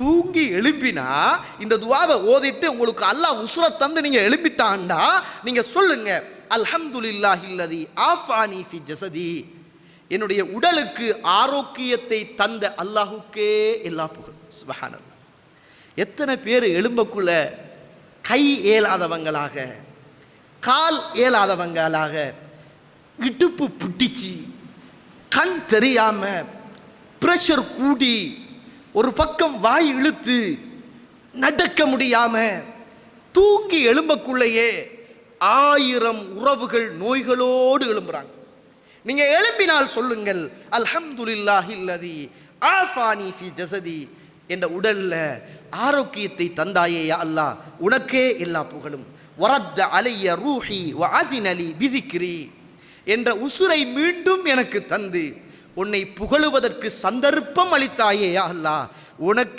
தூங்கி எழும்பினா இந்த துவாவை ஓதிட்டு உங்களுக்கு அல்லாஹ் உசுர தந்து நீங்கள் எழுப்பிட்டான்டா நீங்கள் சொல்லுங்க அல்ஹம்துலில்லா இல்லதி ஆஃபானி ஃபி ஜசதி. என்னுடைய உடலுக்கு ஆரோக்கியத்தை தந்த அல்லாஹுக்கே எல்லா புகழ். சுபஹானல்லாஹ் எத்தனை பேர் எலும்பக்குள்ள கை ஏலாதவங்களாக கால் ஏலாதவங்களாக இடுப்பு புட்டிச்சு கண் தெரியாமல் ப்ரெஷர் கூடி ஒரு பக்கம் வாய் இழுத்து நடக்க முடியாம தூங்கி எழும்பக்குள்ளேயே ஆயிரம் உறவுகள் நோய்களோடு எழும்புறாங்க. நீங்க எழும்பினால் சொல்லுங்கள் அல்ஹம்துலில்லாஹி அல்லதி ஆஃபானி ஃபி ஜசதி என்ற உடல்ல ஆரோக்கியத்தை தந்தாயே அல்லாஹ் உனக்கே எல்லா புகழும். வரத்த அலைய ரூஹி வ அதினலி விதிக்கிரி என்ற உசுரை மீண்டும் எனக்கு தந்து உன்னை புகழுவதற்கு சந்தர்ப்பம் அளித்தாயே அல்லா உனக்கு